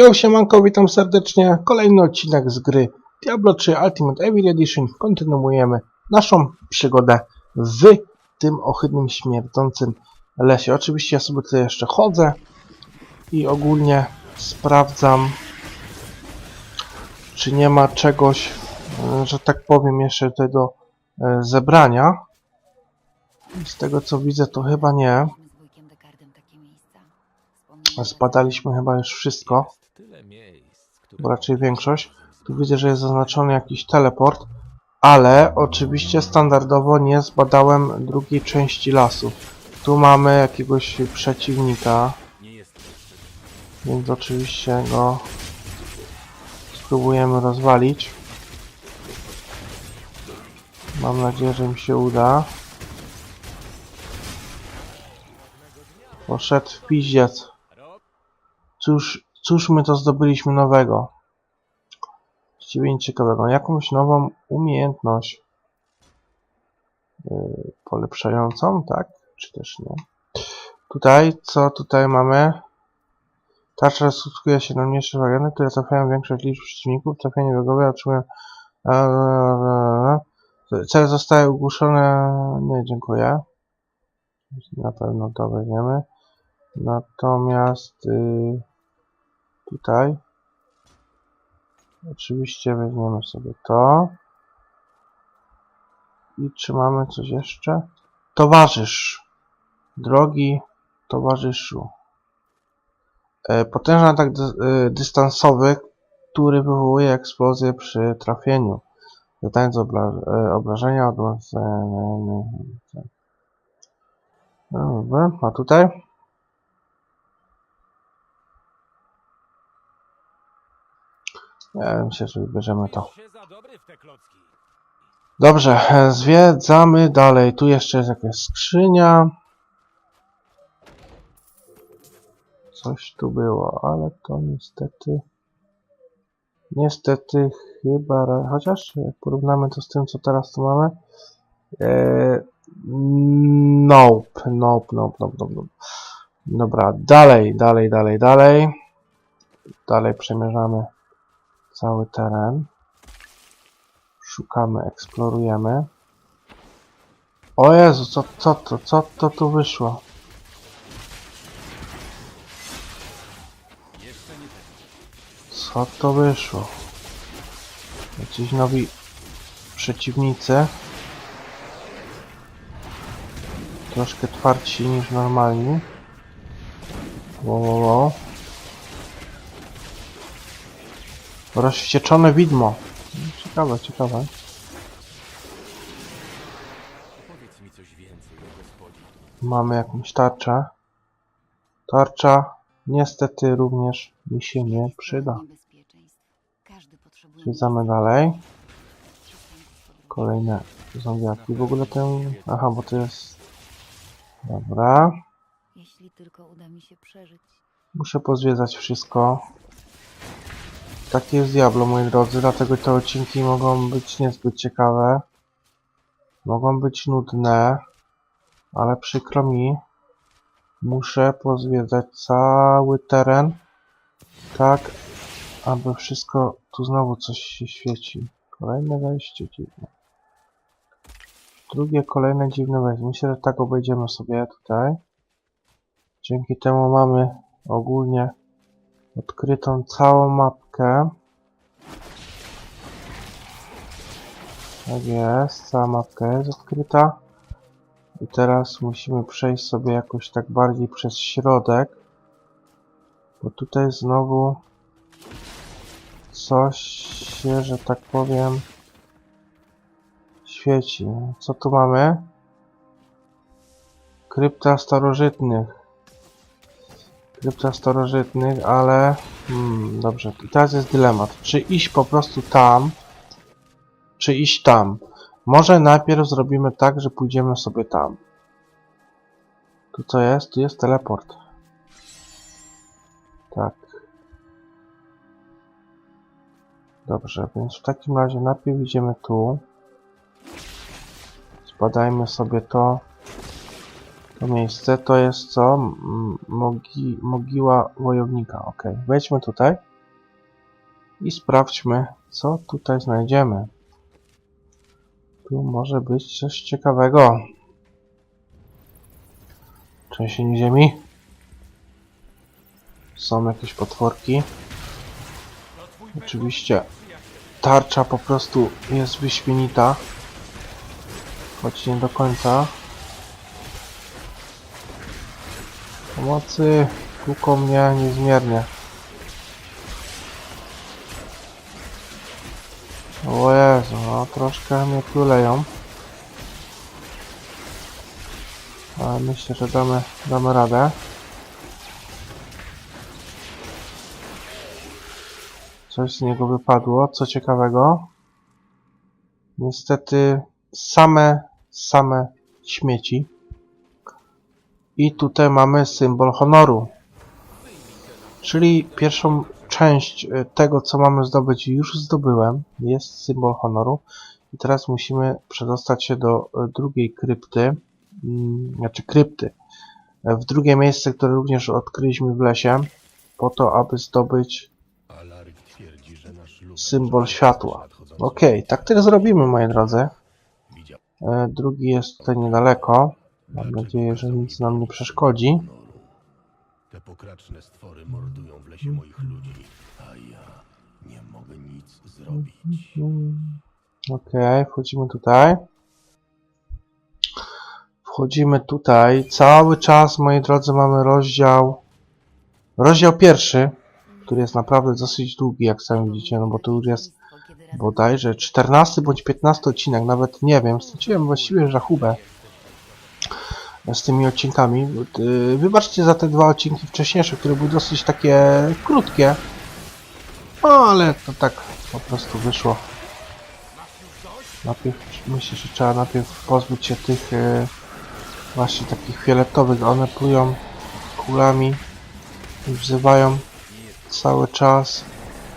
Yo, siemanko, witam serdecznie. Kolejny odcinek z gry Diablo 3 Ultimate Evil Edition. Kontynuujemy naszą przygodę w tym ohydnym, śmierdzącym lesie. Oczywiście ja sobie tutaj jeszcze chodzę i ogólnie sprawdzam, czy nie ma czegoś, e, że tak powiem, jeszcze tutaj do e, zebrania. Z tego co widzę, to chyba nie. Zbadaliśmy chyba już wszystko. Bo raczej większość. Tu widzę, że jest zaznaczony jakiś teleport, ale oczywiście standardowo nie zbadałem drugiej części lasu. Tu mamy jakiegoś przeciwnika, więc oczywiście go spróbujemy rozwalić. Mam nadzieję, że mi się uda. Poszedł w piździec. Cóż, cóż my to zdobyliśmy nowego? Właściwie nic ciekawego. Jakąś nową umiejętność yy, polepszającą, tak? Czy też nie? Tutaj, co tutaj mamy? Tarcza skutkuje się na mniejsze warianty, które trafiają większość liczb przeciwników. Trafienie wrogowe otrzymują... Cel zostaje ogłuszony... Nie, dziękuję. Na pewno to weźmiemy. Natomiast yy, tutaj oczywiście weźmiemy sobie to i czy mamy coś jeszcze? Towarzysz. Drogi towarzyszu. E, potężny atak e, dystansowy, który wywołuje eksplozję przy trafieniu. Zadając obla, e, obrażenia od... No, a tutaj? Ja myślę, że wybierzemy to. Dobrze, e, zwiedzamy dalej. Tu jeszcze jest jakaś skrzynia. Coś tu było, ale to niestety... Niestety chyba... Chociaż jak porównamy to z tym, co teraz tu mamy... E, nope, nope, nope, nope, nope, nope. Dobra, dalej, dalej, dalej, dalej. Dalej przemierzamy cały teren. Szukamy, eksplorujemy. O Jezu, co, co to, co to tu wyszło? Co to wyszło? Jacyś nowi przeciwnicy. Troszkę twardsi niż normalni. Wow, wow, wow. Rozwścieczone widmo. Ciekawe, ciekawe. Mamy jakąś tarczę. Tarcza niestety również mi się nie przyda. Zwiedzamy dalej. Kolejne zombiaki. W ogóle ten... Aha, bo to jest... Dobra. Muszę pozwiedzać wszystko. Takie jest Diablo, moi drodzy, dlatego te odcinki mogą być niezbyt ciekawe. Mogą być nudne, ale przykro mi. Muszę pozwiedzać cały teren, tak, aby wszystko... Tu znowu coś się świeci. Kolejne wejście dziwne. Drugie, kolejne dziwne wejście. Myślę, że tak obejdziemy sobie tutaj. Dzięki temu mamy ogólnie odkrytą całą mapkę. Tak jest, cała mapka jest odkryta. I teraz musimy przejść sobie jakoś tak bardziej przez środek. Bo tutaj znowu coś się, że tak powiem, świeci. Co tu mamy? Krypta starożytnych krypta starożytnych, ale hmm, dobrze, i teraz jest dylemat, czy iść po prostu tam, czy iść tam. Może najpierw zrobimy tak, że pójdziemy sobie tam. Tu co jest? Tu jest teleport. Tak. Dobrze, więc w takim razie najpierw idziemy tu. Zbadajmy sobie to. To miejsce to jest co? Mogi mogiła wojownika. Ok, wejdźmy tutaj. I sprawdźmy, co tutaj znajdziemy. Tu może być coś ciekawego. Trzęsienie ziemi. Są jakieś potworki. Oczywiście tarcza po prostu jest wyśmienita. Choć nie do końca. Pomocy tłuką mnie niezmiernie. O Jezu, no troszkę mnie tuleją. Ale myślę, że damy, damy radę. Coś z niego wypadło, co ciekawego. Niestety same, same śmieci. I tutaj mamy symbol honoru. Czyli pierwszą część e, tego, co mamy zdobyć, już zdobyłem. Jest symbol honoru. I teraz musimy przedostać się do e, drugiej krypty. Mm, Znaczy krypty. E, W drugie miejsce, które również odkryliśmy w lesie. Po to, aby zdobyć symbol światła. Okej, tak też zrobimy, moi drodzy. Drugi jest tutaj niedaleko. Mam nadzieję, że nic nam nie przeszkodzi. Te pokraczne stwory mordują w lesie moich ludzi, a ja nie mogę nic zrobić. Okej, wchodzimy tutaj. Wchodzimy tutaj. Cały czas, moi drodzy, mamy rozdział. Rozdział pierwszy, który jest naprawdę dosyć długi, jak sami widzicie, no bo to już jest bodajże 14 bądź 15 odcinek, nawet nie wiem. Straciłem właściwie rachubę z tymi odcinkami. Yy, Wybaczcie za te dwa odcinki wcześniejsze, które były dosyć takie krótkie. No, ale to tak po prostu wyszło. Najpierw myślę, że trzeba najpierw pozbyć się tych e, właśnie takich fioletowych. One plują kulami i wzywają cały czas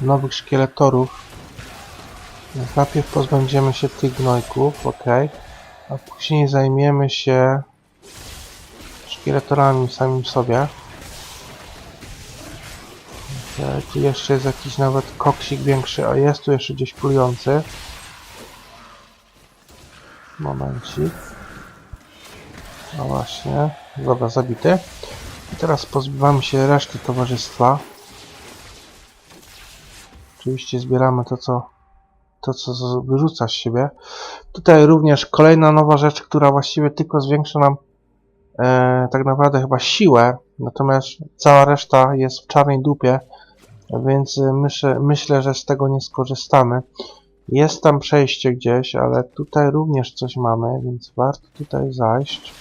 nowych szkieletorów. Więc najpierw pozbędziemy się tych gnojków, ok. A później zajmiemy się szkieletorami samym sobie. Tu jeszcze jest jakiś nawet koksik większy, a jest tu jeszcze gdzieś plujący. Momencik. No właśnie. Dobra, zabity. I teraz pozbywamy się reszty towarzystwa. Oczywiście zbieramy to, co to, co wyrzuca z siebie. Tutaj również kolejna nowa rzecz, która właściwie tylko zwiększa nam e, tak naprawdę chyba siłę, natomiast cała reszta jest w czarnej dupie, więc myślę, myślę, że z tego nie skorzystamy. Jest tam przejście gdzieś, ale tutaj również coś mamy, więc warto tutaj zajść.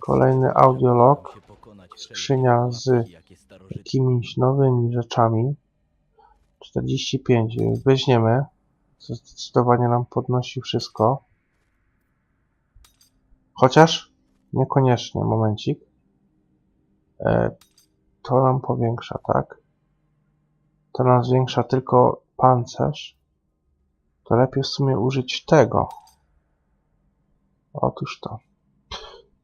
Kolejny audiolog, skrzynia z jakimiś nowymi rzeczami. 45 weźmiemy. Co zdecydowanie nam podnosi wszystko. Chociaż niekoniecznie, momencik. E, to nam powiększa, tak? To nam zwiększa tylko pancerz. To lepiej w sumie użyć tego. Otóż to.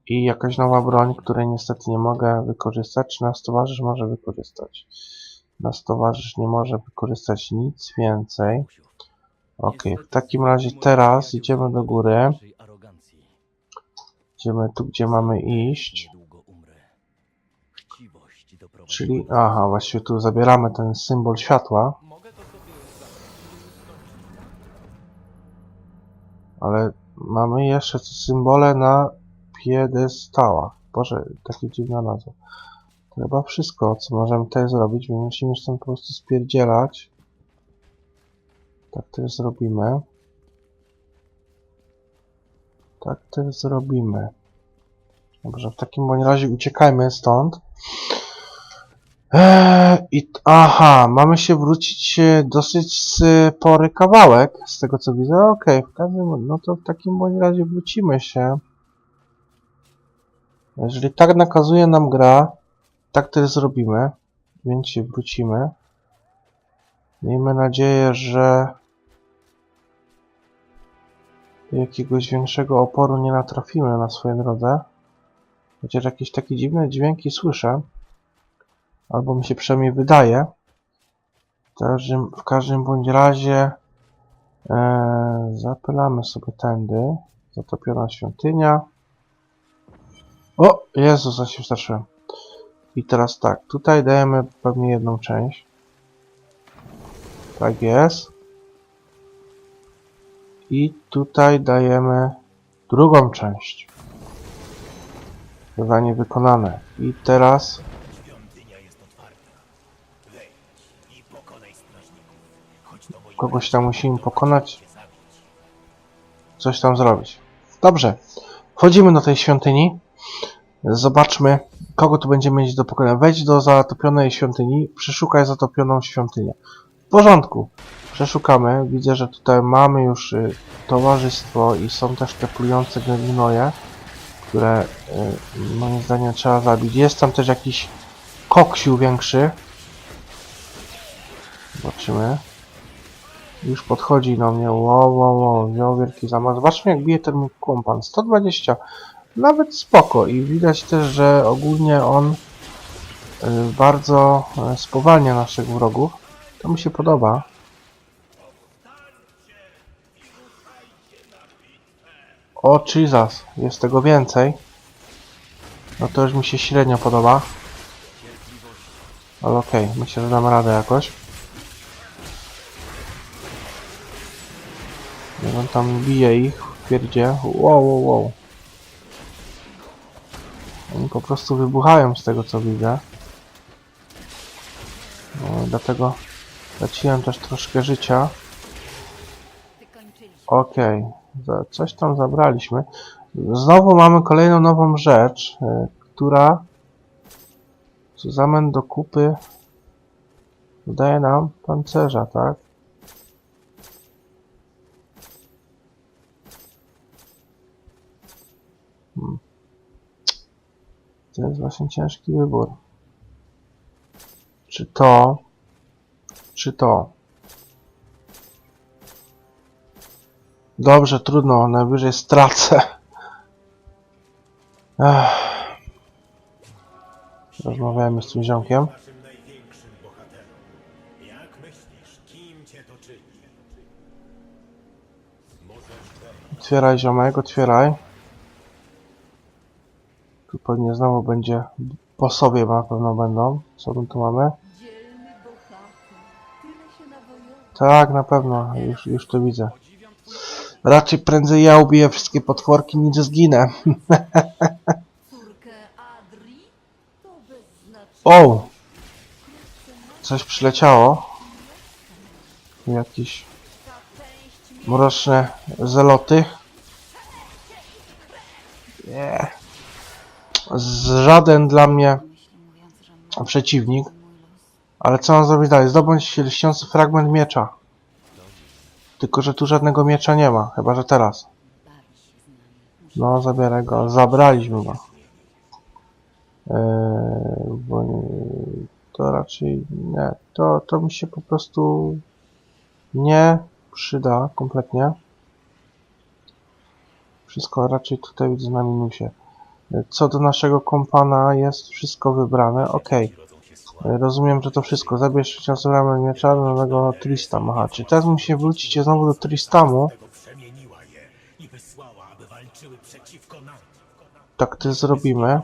I jakaś nowa broń, której niestety nie mogę wykorzystać. Czy nasz towarzysz może wykorzystać? Nasz towarzysz nie może wykorzystać nic więcej. Ok, w takim razie teraz idziemy do góry. Idziemy tu, gdzie mamy iść. Czyli, aha, właściwie tu zabieramy ten symbol światła. Ale mamy jeszcze symbole na piedestałach. Boże, takie dziwna nazwa. Chyba wszystko, co możemy tutaj zrobić, musimy stąd po prostu spierdzielać. Tak też zrobimy. Tak też zrobimy. Dobrze, w takim bądź razie uciekajmy stąd. Eee, I aha, mamy się wrócić e, dosyć spory kawałek, z tego co widzę. Okej, w każdym, no to w takim bądź razie wrócimy się. Jeżeli tak nakazuje nam gra, tak też zrobimy, więc się wrócimy. Miejmy nadzieję, że jakiegoś większego oporu nie natrafimy na swojej drodze. Chociaż jakieś takie dziwne dźwięki słyszę. Albo mi się przynajmniej wydaje. W każdym, w każdym bądź razie e, zapylamy sobie tędy. Zatopiona świątynia. O! Jezus, ja się wstraszyłem. I teraz tak, tutaj dajemy pewnie jedną część. Tak jest. I tutaj dajemy drugą część. Zadanie wykonane. I teraz kogoś tam musimy pokonać, coś tam zrobić. Dobrze. Wchodzimy do tej świątyni. Zobaczmy, kogo tu będziemy mieć do pokonania. Wejdź do zatopionej świątyni, przeszukaj zatopioną świątynię. W porządku. Przeszukamy. Widzę, że tutaj mamy już y, towarzystwo i są też te plujące gnoje, które y, moim zdaniem trzeba zabić. Jest tam też jakiś koksiu większy. Zobaczymy. Już podchodzi do mnie. Wow, wow, wow. Wziął wielki zamach. Zobaczmy jak bije ten mój kompan. 120. Nawet spoko. I widać też, że ogólnie on y, bardzo y, spowalnia naszych wrogów. To mi się podoba. O Jesus, jest tego więcej. No to już mi się średnio podoba. Ale okej, myślę, że dam radę jakoś. Jak on tam bije ich w pierdzie. Wow, wow, wow. Oni po prostu wybuchają z tego co widzę. No, dlatego straciłem też troszkę życia. Okej, za- coś tam zabraliśmy. Znowu mamy kolejną nową rzecz, y, która w do kupy daje nam pancerza, tak? To jest właśnie ciężki wybór. Czy to, czy to? Dobrze, trudno, najwyżej stracę. Ech. Rozmawiałem z tym ziomkiem. Otwieraj ziomek, otwieraj. Tu pewnie znowu będzie po sobie na pewno będą. Co tu mamy? Tak, na pewno, już, już to widzę. Raczej prędzej ja ubiję wszystkie potworki niż zginę. O! Coś przyleciało. Jakieś mroczne zeloty. Nie. Żaden dla mnie przeciwnik. Ale co mam zrobić dalej? Zdobądź lśniący fragment miecza. Tylko, że tu żadnego miecza nie ma, chyba że teraz. No, zabieraj go. Zabraliśmy go. Eee, bo to raczej nie. To, to mi się po prostu nie przyda kompletnie. Wszystko raczej tutaj widzę na minusie. Co do naszego kompana jest wszystko wybrane. Się. E, Rozumiem, że to wszystko. Zabierz czasem ramę miecza do nowego Tristam. Aha, czy teraz musimy wrócić znowu do Tristamu? Tak też zrobimy.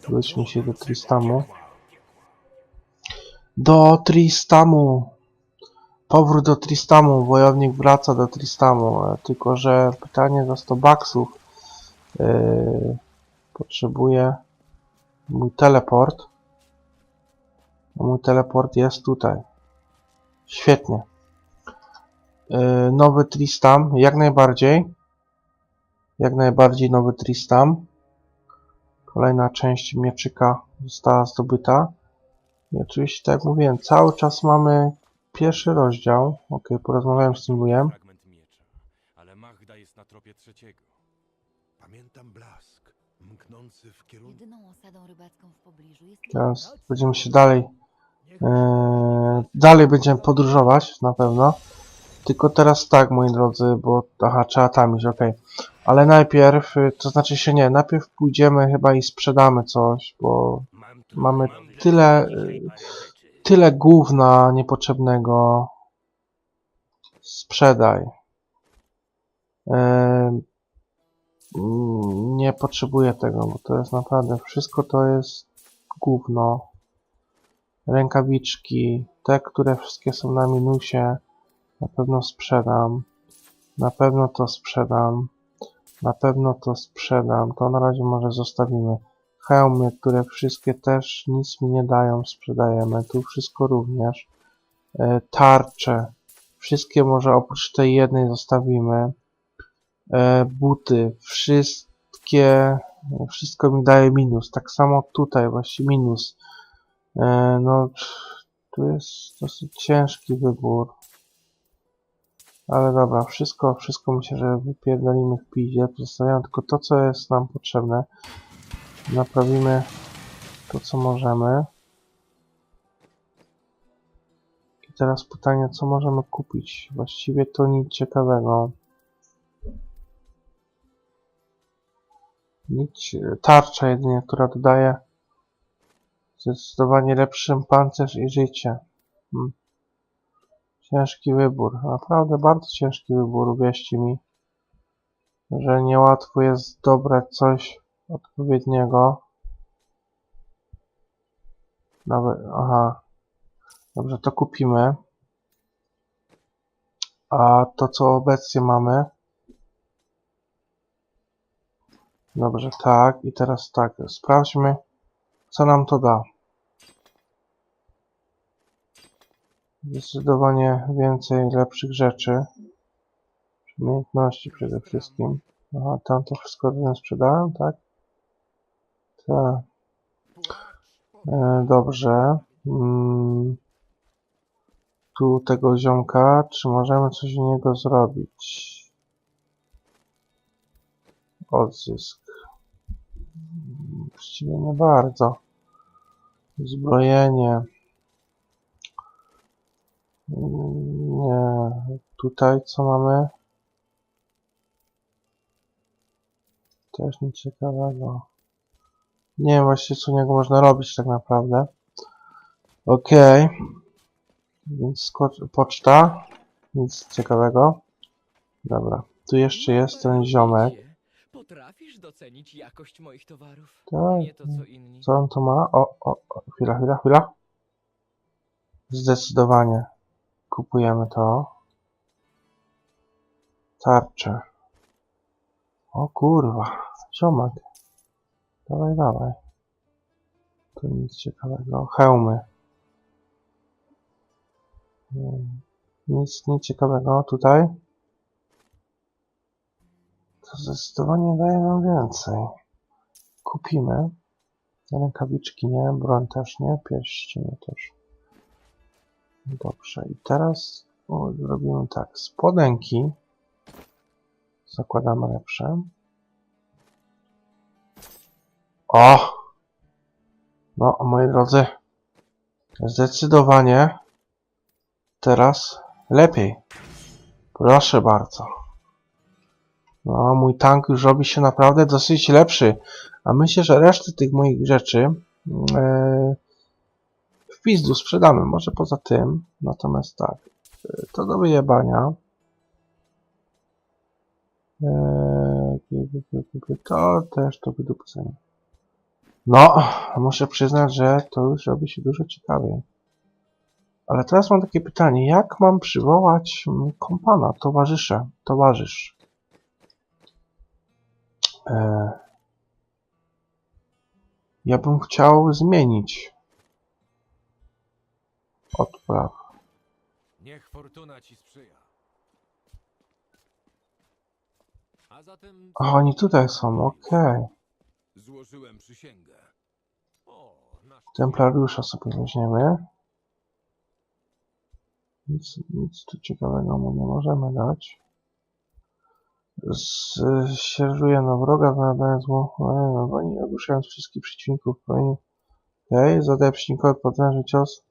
Z Wróćmy się do Tristamu. Do Tristamu! Powrót do Tristamu. Wojownik wraca do Tristamu. E, Tylko, że pytanie za 100 baksów. Yy, potrzebuję mój teleport. Mój teleport jest tutaj. Świetnie. Yy, nowy Tristam, jak najbardziej. Jak najbardziej nowy Tristam. Kolejna część mieczyka została zdobyta. I oczywiście, tak jak mówiłem, cały czas mamy pierwszy rozdział. Ok, porozmawiałem z tym wujem. Fragment miecza, ale Magda jest na tropie trzeciego. Pamiętam blask, mknący w kierunku Jedyną osadą rybacką w pobliżu jest Teraz będziemy się dalej. Yy, dalej będziemy podróżować na pewno. Tylko teraz tak, moi drodzy, bo. Aha, trzeba tam iść, ok. Ale najpierw, y, to znaczy się nie, najpierw pójdziemy chyba i sprzedamy coś, bo Mam mamy tyle, y, tyle gówna niepotrzebnego. Sprzedaj. Nie potrzebuję tego, bo to jest naprawdę, wszystko to jest gówno. Rękawiczki, te, które wszystkie są na minusie, na pewno sprzedam. Na pewno to sprzedam. Na pewno to sprzedam. To na razie może zostawimy. Hełmy, które wszystkie też nic mi nie dają, sprzedajemy. Tu wszystko również. E, tarcze. Wszystkie może oprócz tej jednej zostawimy. E, buty. Wszystkie. Wszystko mi daje minus. Tak samo tutaj właśnie minus. E, no, tu jest dosyć ciężki wybór. Ale dobra, wszystko, wszystko myślę, że wypierdolimy w piździe. Zostawiamy tylko to, co jest nam potrzebne. Naprawimy to, co możemy. I teraz pytanie, co możemy kupić? Właściwie to nic ciekawego. Nic, tarcza jedynie, która dodaje zdecydowanie lepszym pancerz i życie. Hmm. Ciężki wybór, naprawdę bardzo ciężki wybór, uwierzcie mi, że niełatwo jest dobrać coś odpowiedniego. Nawet, aha, dobrze, to kupimy. A to, co obecnie mamy, dobrze, tak, i teraz tak, sprawdźmy, co nam to da. Zdecydowanie więcej lepszych rzeczy. Umiejętności przede wszystkim. Aha, tam to wszystko sprzedałem, tak? Tak. E, dobrze. Mm. Tu tego ziomka, czy możemy coś u niego zrobić? Odzysk. Właściwie nie bardzo. Zbrojenie. Nie. Tutaj co mamy? Też nic ciekawego. Nie wiem właśnie co niego można robić tak naprawdę. Okej. Więc skocz- poczta. Nic ciekawego. Dobra. Tu jeszcze jest ten ziomek. Potrafisz docenić jakość moich towarów? Tak. Nie to co inni. Co on tu ma? O, o, o, chwila, chwila, chwila. Zdecydowanie. Kupujemy to. Tarcze. O kurwa. Ziomek. Dawaj, dawaj. Tu nic ciekawego. Hełmy. Hmm. Nic, nic ciekawego tutaj. To zdecydowanie daje nam więcej. Kupimy. Rękawiczki nie, broń też nie, pierścienie też. Dobrze, i teraz o, zrobimy tak. Spodenki zakładamy lepsze. O! No, moi drodzy, zdecydowanie teraz lepiej. Proszę bardzo. No, mój tank już robi się naprawdę dosyć lepszy. A myślę, że resztę tych moich rzeczy e, w pizdu sprzedamy. Może poza tym. Natomiast tak. e, To do wyjebania. E, to też do wydupcenia. No, muszę przyznać, że to już robi się dużo ciekawiej. Ale teraz mam takie pytanie. Jak mam przywołać kompana, towarzysze, towarzysz? E, ja bym chciał zmienić odpraw. Niech fortuna ci sprzyja. A zatem A oni tutaj są, okej. Złożyłem przysięgę. O, nasz Templariusza sobie weźmiemy. Nic, nic tu ciekawego mu nie możemy dać. Sierżuje na wroga, zadając mu no, broni, ogłuszając wszystkich przeciwników w broni. Okej, okay. zadaje przeciwnikowi potężny cios.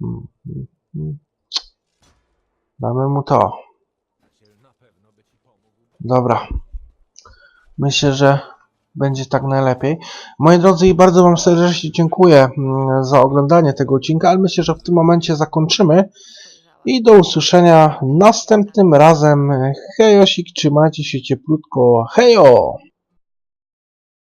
Hmm, hmm, hmm. Damy mu to. na. Dobra. Myślę, że będzie tak najlepiej. Moi drodzy, i bardzo Wam serdecznie dziękuję mm, za oglądanie tego odcinka, ale myślę, że w tym momencie zakończymy. I do usłyszenia następnym razem. Hejosik, trzymajcie się cieplutko. Hejo!